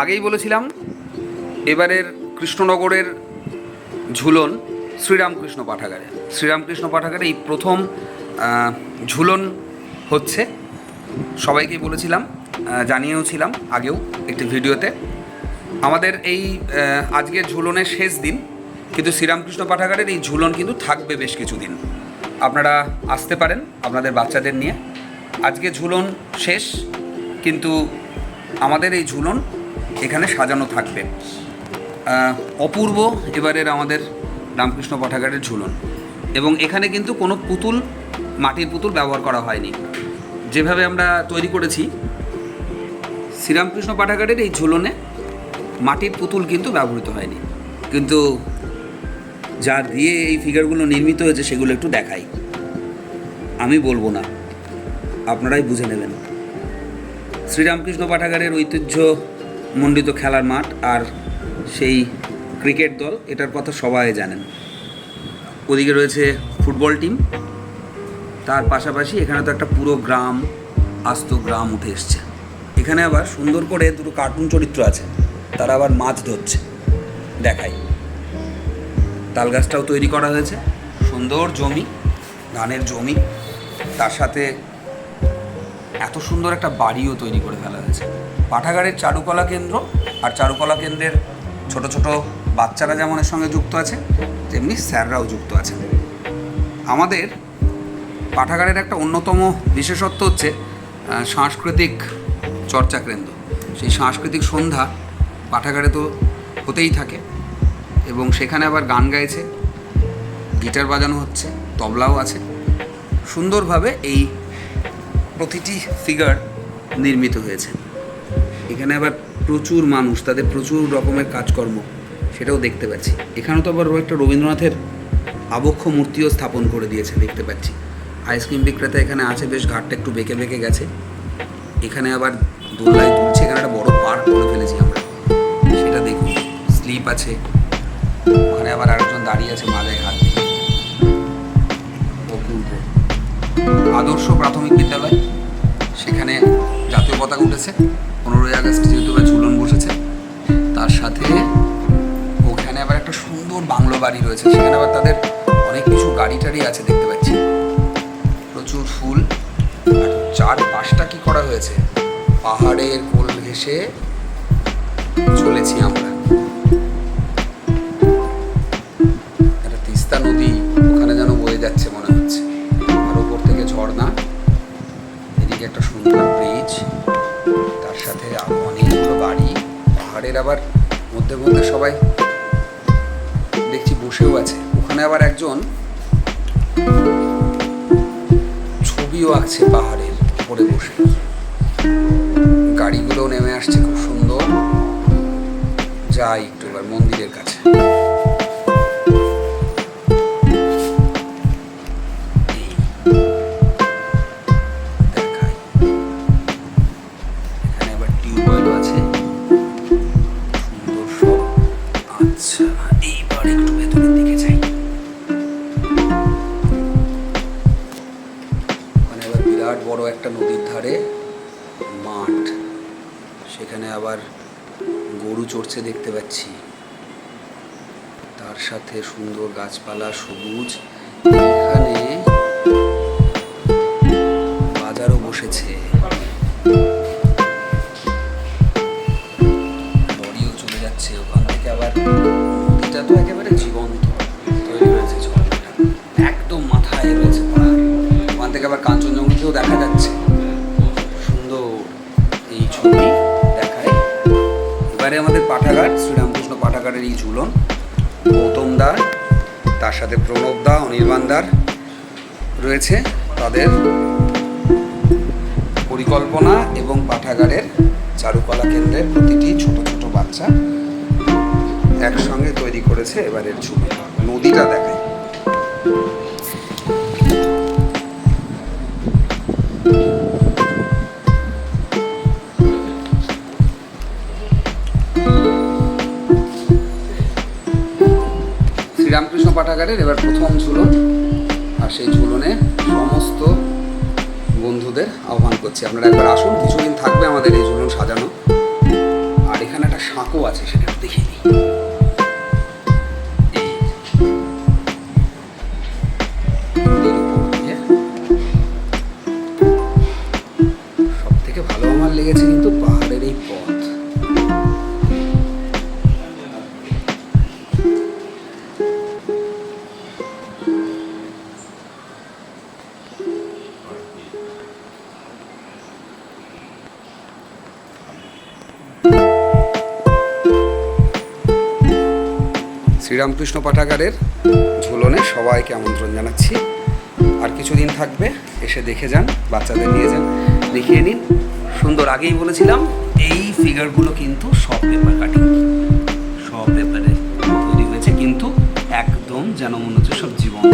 আগেই বলেছিলাম, এবারের কৃষ্ণনগরের ঝুলন শ্রীরামকৃষ্ণ পাঠাগারে। শ্রীরামকৃষ্ণ পাঠাগারে এই প্রথম ঝুলন হচ্ছে। সবাইকেই বলেছিলাম জানিয়েওছিলাম আগেও একটি ভিডিওতে। আমাদের এই আজকের ঝুলনের শেষ দিন, কিন্তু শ্রীরামকৃষ্ণ পাঠাগারের এই ঝুলন কিন্তু থাকবে বেশ কিছুদিন। আপনারা আসতে পারেন আপনাদের বাচ্চাদের নিয়ে। আজকে ঝুলন শেষ, কিন্তু আমাদের এই ঝুলন এখানে সাজানো থাকবে। অপূর্ব এবারের আমাদের রামকৃষ্ণ পাঠাগারের ঝুলন। এবং এখানে কিন্তু কোনো পুতুল, মাটির পুতুল ব্যবহার করা হয়নি। যেভাবে আমরা তৈরি করেছি, শ্রীরামকৃষ্ণ পাঠাগারের এই ঝুলনে মাটির পুতুল কিন্তু ব্যবহৃত হয়নি। কিন্তু যা দিয়ে এই ফিগারগুলো নির্মিত হয়েছে, সেগুলো একটু দেখাই। আমি বলব না, আপনারাই বুঝে নেবেন। শ্রীরামকৃষ্ণ পাঠাগারের ঐতিহ্য মণ্ডিত খেলার মাঠ আর সেই ক্রিকেট দল, এটার কথা সবাই জানেন। ওদিকে রয়েছে ফুটবল টিম। তার পাশাপাশি এখানে তো একটা পুরো গ্রাম, আস্ত গ্রাম উঠে এসছে। এখানে আবার সুন্দর করে দুটো কার্টুন চরিত্র আছে। তারা আবার মাছ ধরছে দেখাই তাল গাছটাও তৈরি করা হয়েছে। সুন্দর জমি, ধানের জমি। তার সাথে এত সুন্দর একটা বাড়িও তৈরি করে ফেলা হয়েছে। পাঠাগারের চারুকলা কেন্দ্র আর চারুকলা কেন্দ্রের ছোট ছোট বাচ্চারা যেমন এর সঙ্গে যুক্ত আছে, তেমনি স্যাররাও যুক্ত আছেন। আমাদের পাঠাগারের একটা অন্যতম বিশেষত্ব হচ্ছে সাংস্কৃতিক চর্চা কেন্দ্র সেই সাংস্কৃতিক সন্ধ্যা পাঠাগারে তো হতেই থাকে এবং সেখানে আবার গান গাইছে, গিটার বাজানো হচ্ছে, তবলাও আছে। সুন্দরভাবে এই প্রতিটি ফিগার নির্মিত হয়েছে। এখানে আবার প্রচুর মানুষ, তাদের প্রচুর রকমের কাজকর্ম, সেটাও দেখতে পাচ্ছি। এখানেও তো আবার একটা রবীন্দ্রনাথের আবক্ষ মূর্তিও স্থাপন করে দিয়েছে, দেখতে পাচ্ছি। আইসক্রিম বিক্রেতা এখানে আছে, বেশ ঘাটটা একটু বেঁকে বেঁকে গেছে। এখানে আবার দোল্লায় তুলছে, এখানে একটা বড় পার্ক করে ফেলেছি আমরা। সেটা দেখুন স্লিপ আছে, ওখানে আবার আরেকজন দাঁড়িয়ে আছে মাথায় হাত আদর্শ প্রাথমিক বিদ্যালয়। সেখানে জাতীয় পতাকা উঠেছে। পনেরোই আগস্ট যেহেতু ঝুলন বসেছে, তার সাথে ওখানে আবার একটা সুন্দর বাংলো বাড়ি রয়েছে। সেখানে আবার তাদের অনেক কিছু গাড়ি টাড়ি আছে দেখতে পাচ্ছি। প্রচুর ফুল। আর চার পাশটা কি করা হয়েছে? পাহাড়ের কোল ঘেসে চলেছি আমরা। একটা তিস্তা নদী এদিকে একটা সুন্দর ব্রিজ তার সাথে অনেকগুলো বাড়ি, পাহাড়ের আবার মধ্যে মধ্যে সবাই দেখছি বসেও আছে। ওখানে আবার একজন ছবিও আঁকছে পাহাড়ের উপরে বসে। গাড়িগুলো নেমে আসছে, খুব সুন্দর। যাই একটু এবার মন্দিরের কাছে। আবার গরু চড়ছে দেখতে পাচ্ছি। তার সাথে সুন্দর গাছপালা সবুজ। এখানে বাজারও বসেছে। লরিও চলে যাচ্ছে। ওখান থেকে আবার নদীটা তো একেবারে জীবন্ত। তৈরি হয়েছে একদম মাথায় রয়েছে ওখান থেকে আবার কাঞ্চনজঙ্ঘাকেও দেখা যাচ্ছে। পাঠাগারের এই ঝুলন। গৌতম দার, তার সাথে প্রণব দা অনির্বাণ দার রয়েছে তাদের পরিকল্পনা এবং পাঠাগারের চারুকলা কেন্দ্রের প্রতিটি ছোট ছোট বাচ্চা একসঙ্গে তৈরি করেছে এবারের ঝুলন। নদীটা দেখায় শ্রীরামকৃষ্ণ পাঠাগারের এবার প্রথম ঝুলন। আর সেই ঝুলনে সমস্ত বন্ধুদের আহ্বান করছি। আপনারা একবার আসুন, কিছুদিন থাকবে আমাদের এই ঝুলন সাজানো। আর এখানে একটা সাঁকো আছে, সেটা দেখে দেখিয়ে দিই। এই। শ্রীরামকৃষ্ণ পাঠাগারের ঝুলনে সবাইকে আমন্ত্রণ জানাচ্ছি। আর কিছুদিন থাকবে, এসে দেখে যান, বাচ্চাদের নিয়ে যান, দেখিয়ে নিন। সুন্দর আগেই বলেছিলাম, এই ফিগারগুলো কিন্তু সব পেপার কাটিং সব পেপারে তৈরি হয়েছে, কিন্তু একদম যেন মনে হচ্ছে সব জীবন্ত।